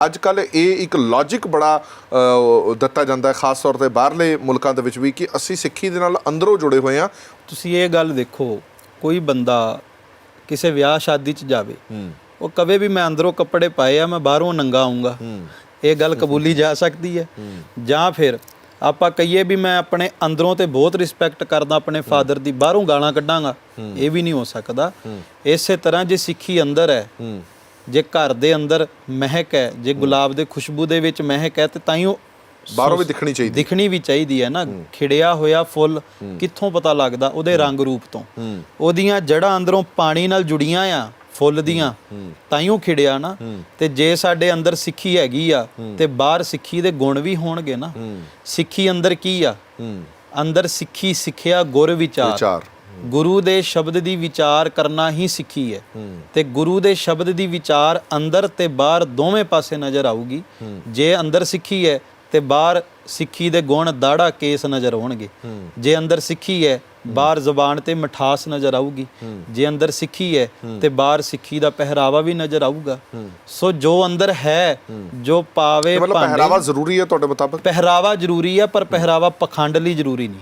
ਅੱਜ ਕੱਲ ਇਹ ਇੱਕ ਲੌਜੀਕ ਬੜਾ ਦਿੱਤਾ ਜਾਂਦਾ ਹੈ ਖਾਸ ਤੌਰ ਤੇ ਬਾਹਰਲੇ ਮੁਲਕਾਂ ਦੇ ਵਿੱਚ ਵੀ ਕਿ ਅਸੀਂ ਸਿੱਖੀ ਦੇ ਨਾਲ ਅੰਦਰੋਂ ਜੁੜੇ ਹੋਏ ਹਾਂ। ਤੁਸੀਂ ਇਹ ਗੱਲ ਦੇਖੋ ਕੋਈ ਬੰਦਾ ਕਿਸੇ ਵਿਆਹ ਸ਼ਾਦੀ 'ਚ ਜਾਵੇ ਉਹ ਕਵੇ ਵੀ ਮੈਂ ਅੰਦਰੋਂ ਕੱਪੜੇ ਪਾਏ ਆ ਮੈਂ ਬਾਹਰੋਂ ਨੰਗਾ ਆਉਂਗਾ ਇਹ ਗੱਲ ਕਬੂਲੀ ਜਾ ਸਕਦੀ ਹੈ। ਜਾਂ ਫਿਰ ਆਪਾਂ ਕਹੀਏ ਵੀ ਮੈਂ ਆਪਣੇ ਅੰਦਰੋਂ ਤੇ ਬਹੁਤ ਰਿਸਪੈਕਟ ਕਰਦਾ ਆਪਣੇ ਫਾਦਰ ਦੀ ਬਾਹਰੋਂ ਗਾਲਾਂ ਕੱਢਾਂਗਾ। ਇਹ ਵੀ ਨਹੀਂ ਹੋ ਸਕਦਾ। ਇਸੇ ਤਰ੍ਹਾਂ ਜੇ ਸਿੱਖੀ ਅੰਦਰ ਹੈ। ਜੇ ਘਰ ਦੇ ਅੰਦਰ ਮਹਿਕ ਹੈ ਜੇ ਗੁਲਾਬ ਦੇ ਖੁਸ਼ਬੂ ਦੇ ਵਿੱਚ ਮਹਿਕ ਹੈ ਤੇ ਤਾਂ ਹੀ ਉਹ ਬਾਹਰੋਂ ਵੀ ਦਿਖਣੀ ਚਾਹੀਦੀ। ਦਿਖਣੀ ਵੀ ਚਾਹੀਦੀ ਹੈ ਨਾ। ਖਿੜਿਆ ਹੋਇਆ ਫੁੱਲ ਕਿੱਥੋਂ ਪਤਾ ਲੱਗਦਾ? ਉਹਦੇ ਰੰਗ ਰੂਪ ਤੋਂ। ਉਹਦੀਆਂ ਜੜਾਂ ਅੰਦਰੋਂ ਪਾਣੀ ਨਾਲ ਜੁੜੀਆਂ ਆ ਫੁੱਲ ਦੀਆਂ। ਤਾਈਓ ਖਿੜਿਆ ਨਾ। ਤੇ ਜੇ ਸਾਡੇ ਅੰਦਰ ਸਿੱਖੀ ਹੈਗੀ ਆ ਤੇ ਬਾਹਰ ਸਿੱਖੀ ਦੇ ਗੁਣ ਵੀ ਹੋਣਗੇ ਨਾ। ਸਿੱਖੀ ਅੰਦਰ ਕੀ ਆ? ਅੰਦਰ ਸਿੱਖੀ ਸਿੱਖਿਆ ਗੁਰ ਵਿਚਾਰ। ਗੁਰੂ ਦੇ ਸ਼ਬਦ ਦੀ ਵਿਚਾਰ ਕਰਨਾ ਹੀ ਸਿੱਖੀ ਹੈ। ਤੇ ਗੁਰੂ ਦੇ ਸ਼ਬਦ ਦੀ ਵਿਚਾਰ ਅੰਦਰ ਤੇ ਬਾਹਰ ਦੋਵੇਂ ਪਾਸੇ ਨਜ਼ਰ ਆਊਗੀ। ਜੇ ਅੰਦਰ ਸਿੱਖੀ ਹੈ ਤੇ ਬਾਹਰ ਸਿੱਖੀ ਦੇ ਗੁਣ ਦਾੜਾ ਕੇਸ ਨਜ਼ਰ ਆਉਣਗੇ। ਜੇ ਅੰਦਰ ਸਿੱਖੀ ਹੈ ਬਾਹਰ ਜ਼ਬਾਨ ਤੇ ਮਠਾਸ ਨਜ਼ਰ ਆਊਗੀ। ਜੇ ਅੰਦਰ ਸਿੱਖੀ ਹੈ ਤੇ ਬਾਹਰ ਸਿੱਖੀ ਦਾ ਪਹਿਰਾਵਾ ਵੀ ਨਜ਼ਰ ਆਊਗਾ। ਸੋ ਜੋ ਅੰਦਰ ਹੈ ਜੋ ਪਾਵੇ ਮਤਲਬ ਪਹਿਰਾਵਾ ਜ਼ਰੂਰੀ ਹੈ ਤੁਹਾਡੇ ਮੁਤਾਬਕ? ਪਹਿਰਾਵਾ ਜ਼ਰੂਰੀ ਹੈ ਪਰ ਪਹਿਰਾਵਾ ਪਖੰਡ ਲਈ ਜ਼ਰੂਰੀ ਨਹੀਂ।